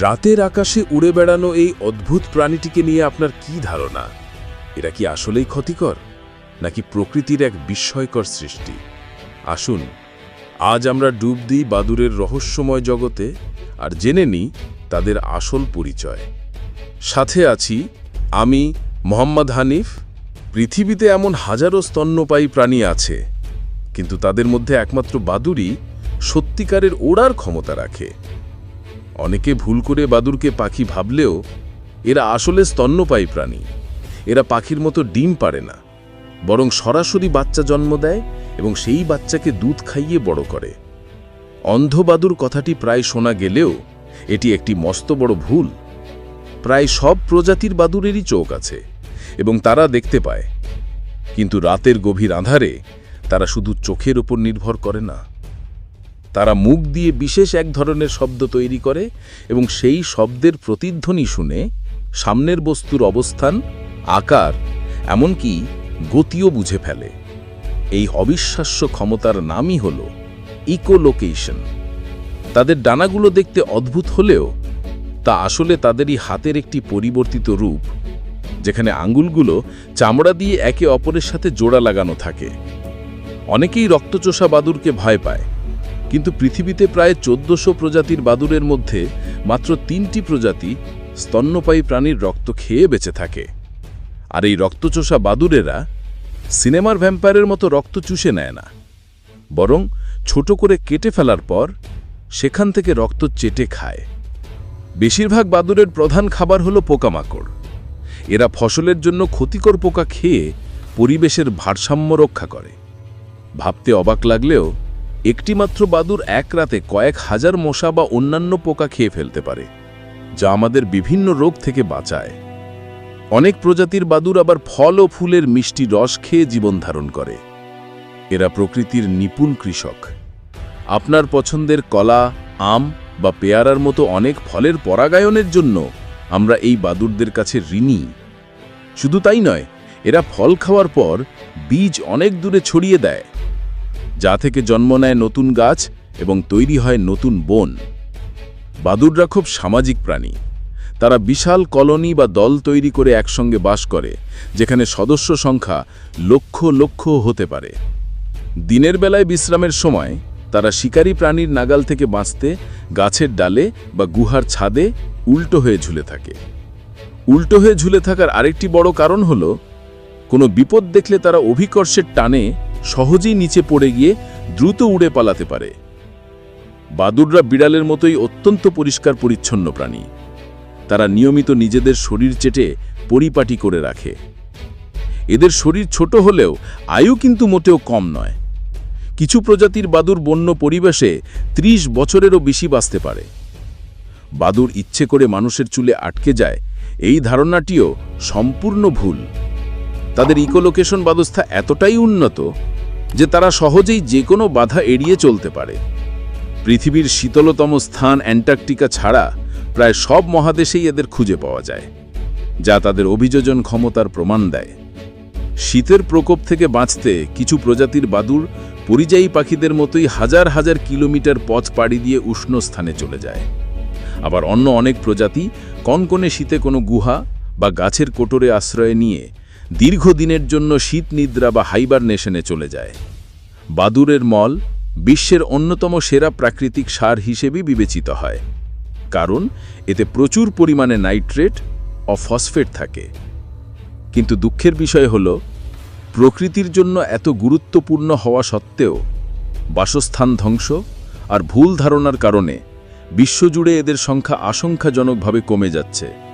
রাতের আকাশে উড়ে বেড়ানো এই অদ্ভুত প্রাণীটিকে নিয়ে আপনার কি ধারণা? এরা কি আসলেই ক্ষতিকর, নাকি প্রকৃতির এক বিস্ময়কর সৃষ্টি? আসুন, আজ আমরা ডুব দিই বাদুরের রহস্যময় জগতে, আর জেনে নিই তাদের আসল পরিচয়। সাথে আছি আমি মোহাম্মদ হানিফ। পৃথিবীতে এমন হাজারো স্তন্যপায়ী প্রাণী আছে, কিন্তু তাদের মধ্যে একমাত্র বাদুরই সত্যিকারের ওড়ার ক্ষমতা রাখে। অনেকে ভুল করে বাদুরকে পাখি ভাবলেও এরা আসলে স্তন্যপায়ী প্রাণী। এরা পাখির মতো ডিম পারে না, বরং সরাসরি বাচ্চা জন্ম দেয় এবং সেই বাচ্চাকে দুধ খাইয়ে বড় করে। অন্ধ বাদুর কথাটি প্রায় শোনা গেলেও এটি একটি মস্ত বড় ভুল। প্রায় সব প্রজাতির বাদুরেরই চোখ আছে এবং তারা দেখতে পায়, কিন্তু রাতের গভীর আঁধারে তারা শুধু চোখের উপর নির্ভর করে না। তারা মুখ দিয়ে বিশেষ এক ধরনের শব্দ তৈরি করে এবং সেই শব্দের প্রতিধ্বনি শুনে সামনের বস্তুর অবস্থান, আকার, এমনকি গতিও বুঝে ফেলে। এই অবিশ্বাস্য ক্ষমতার নামই হল ইকোলোকেশন। তাদের ডানাগুলো দেখতে অদ্ভুত হলেও তা আসলে তাদেরই হাতের একটি পরিবর্তিত রূপ, যেখানে আঙ্গুলগুলো চামড়া দিয়ে একে অপরের সাথে জোড়া লাগানো থাকে। অনেকেই রক্তচোষা বাদুরকে ভয় পায়। কিন্তু পৃথিবীতে প্রায় চোদ্দশো প্রজাতির বাদুরের মধ্যে মাত্র তিনটি প্রজাতি স্তন্যপায়ী প্রাণীর রক্ত খেয়ে বেঁচে থাকে। আর এই রক্তচোষা বাদুরেরা সিনেমার ভ্যাম্পায়ারের মতো রক্ত চুষে নেয় না। বরং ছোট করে কেটে ফেলার পর সেখান থেকে রক্ত চেটে খায়। বেশিরভাগ বাদুরের প্রধান খাবার হলো পোকামাকড়। এরা ফসলের জন্য ক্ষতিকর পোকা খেয়ে পরিবেশের ভারসাম্য রক্ষা করে। ভাবতে অবাক লাগলেও একটিমাত্র বাদুর এক রাতে কয়েক হাজার মশা বা অন্যান্য পোকা খেয়ে ফেলতে পারে, যা আমাদের বিভিন্ন রোগ থেকে বাঁচায়। অনেক প্রজাতির বাদুর আবার ফল ও ফুলের মিষ্টি রস খেয়ে জীবন ধারণ করে। এরা প্রকৃতির নিপুণ কৃষক। আপনার পছন্দের কলা, আম বা পেয়ারার মতো অনেক ফলের পরাগায়নের জন্য আমরা এই বাদুরদের কাছে ঋণী। শুধু তাই নয়, এরা ফল খাওয়ার পর বীজ অনেক দূরে ছড়িয়ে দেয়। যা থেকে জন্ম নেয় নতুন গাছ এবং তৈরি হয় নতুন বন। বাদুররা খুব সামাজিক প্রাণী। তারা বিশাল কলোনি বা দল তৈরি করে একসঙ্গে বাস করে, যেখানে সদস্য সংখ্যা লক্ষ লক্ষ হতে পারে। দিনের বেলায় বিশ্রামের সময় তারা শিকারী প্রাণীর নাগাল থেকে বাঁচতে গাছের ডালে বা গুহার ছাদে উল্টো হয়ে ঝুলে থাকে। উল্টো হয়ে ঝুলে থাকার আরেকটি বড় কারণ হল, কোনো বিপদ দেখলে তারা অভিকর্ষের টানে সহজেই নিচে পড়ে গিয়ে দ্রুত উড়ে পালাতে পারে। বাদুররা বিড়ালের মতোই অত্যন্ত পরিষ্কার পরিচ্ছন্ন প্রাণী। তারা নিয়মিত নিজেদের শরীর চেটে পরিপাটি করে রাখে। এদের শরীর ছোট হলেও আয়ু কিন্তু মোটেও কম নয়। কিছু প্রজাতির বাদুর বন্য পরিবেশে ৩০ বছরেরও বেশি বাঁচতে পারে। বাদুর ইচ্ছে করে মানুষের চুলে আটকে যায়, এই ধারণাটিও সম্পূর্ণ ভুল। তাদের ইকোলোকেশন ব্যবস্থা এতটাই উন্নত যে তারা সহজেই যে কোনো বাধা এড়িয়ে চলতে পারে। পৃথিবীর শীতলতম স্থান অ্যান্টার্কটিকা ছাড়া প্রায় সব মহাদেশেই এদের খুঁজে পাওয়া যায়, যা তাদের অভিযোজন ক্ষমতার প্রমাণ দেয়। শীতের প্রকোপ থেকে বাঁচতে কিছু প্রজাতির বাদুর পরিযায়ী পাখিদের মতোই হাজার হাজার কিলোমিটার পথ পাড়ি দিয়ে উষ্ণ স্থানে চলে যায়। আবার অন্য অনেক প্রজাতি কনকনে শীতে কোনো গুহা বা গাছের কোটরে আশ্রয় নিয়ে দীর্ঘদিনের জন্য শীত নিদ্রা বা হাইবার নেশনে চলে যায়। বাদুরের মল বিশ্বের অন্যতম সেরা প্রাকৃতিক সার হিসেবে বিবেচিত হয়। কারণ, এতে প্রচুর পরিমাণে নাইট্রেট ও ফসফেট থাকে। কিন্তু দুঃখের বিষয় হল, প্রকৃতির জন্য এত গুরুত্বপূর্ণ হওয়া সত্ত্বেও বাসস্থান ধ্বংস আর ভুল ধারণার কারণে বিশ্বজুড়ে এদের সংখ্যা আশঙ্কাজনকভাবে কমে যাচ্ছে।